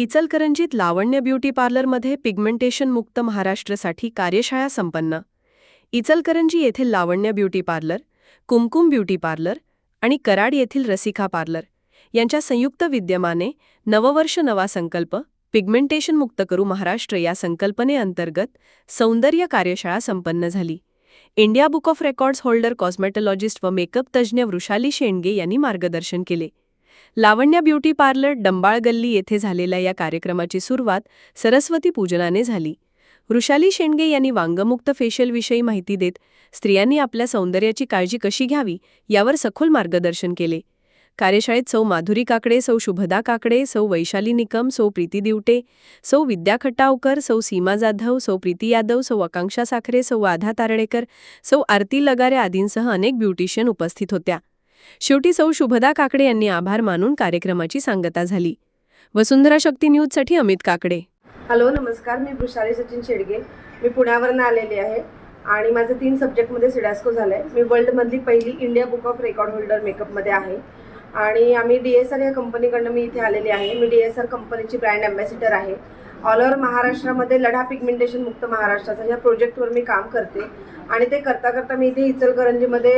इचलकरंजीत लावण्य ब्युटी पार्लरमध्ये पिगमेंटेशन मुक्त महाराष्ट्रसाठी कार्यशाळा संपन्न. इचलकरंजी येथील Lavanya beauty parlour Kumkum beauty parlour आणि कराड येथील रसिका पार्लर यांच्या संयुक्त विद्यमाने नववर्ष नवा संकल्प पिगमेंटेशन मुक्त करू महाराष्ट्र या संकल्पनेअंतर्गत सौंदर्य कार्यशाळा संपन्न झाली. India book of records holder cosmetologist व मेकअप तज्ज्ञ वृषाली शेंडगे यांनी मार्गदर्शन केले. लावण्या ब्युटी पार्लर डंबाळ गल्ली येथे झालेल्या या कार्यक्रमाची सुरुवात सरस्वती पूजनाने झाली. वृषाली शेंडगे यांनी वांगमुक्त फेशियलविषयी माहिती देत स्त्रियांनी आपल्या सौंदर्याची काळजी कशी घ्यावी यावर सखोल मार्गदर्शन केले. कार्यशाळेत सौ माधुरी काकडे सौ शुभदा काकडे सौ वैशाली निकम सौ प्रीती दिवटे सौ विद्या खटावकर सौ सीमा जाधव सौ प्रीती यादव सौ आकांक्षा साखरे सौ आधा तारळेकर सौ आरती लगारे आदींसह अनेक ब्युटिशियन उपस्थित होत्या. शेवटी सौ शुभदा काकडे यांनी आभार मानून कार्यक्रमाची सांगता झाली. वसुंधरा शक्ती न्यूजसाठी अमित काकडे. हॅलो नमस्कार. मी वृषाली सचिन शेडगे. मी पुण्यावरनं आलेली आहे आणि माझं तीन सब्जेक्टमध्ये सिडॅस्को झालं आहे मी वर्ल्डमधली पहिली India book of record holder मेकअपमध्ये आहे. आणि आम्ही डी एस आर या कंपनीकडनं मी इथे आलेली आहे. मी डी एस आर कंपनीची ब्रँड अँबॅसिडर आहे. ऑल ओव्हर महाराष्ट्रामध्ये लढा पिगमेंटेशन मुक्त महाराष्ट्राचा. या प्रोजेक्टवर मी काम करते. आणि ते करता करता मी इथे इचलकरंजीमध्ये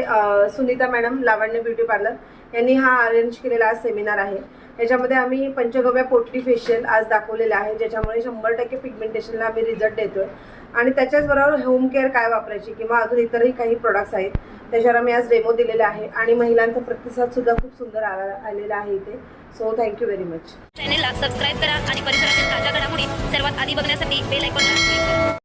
Sunita madam Lavanya beauty parlour यांनी हा अरेंज केलेला आज सेमिनार आहे. याच्यामध्ये आम्ही पंचगव्या पोटली फेशियल आज दाखवलेलं आहे ज्याच्यामुळे शंभर टक्के पिगमेंटेशनला आम्ही रिझल्ट देतोय. आणि त्याच्याचबरोबर होम केअर काय वापरायची किंवा अजून इतरही काही प्रोडक्ट्स आहेत त्याच्यावर आम्ही आज डेमो दिलेला आहे. आणि महिलांचा प्रतिसाद सुद्धा खूप सुंदर आलेला आहे इथे. So thank you very much चॅनेलला सबस्क्राईब करा आणि परिसरातील ताज्या घडामोडी सर्वात आधी बघण्यासाठी बेल आयकॉनला क्लिक करा.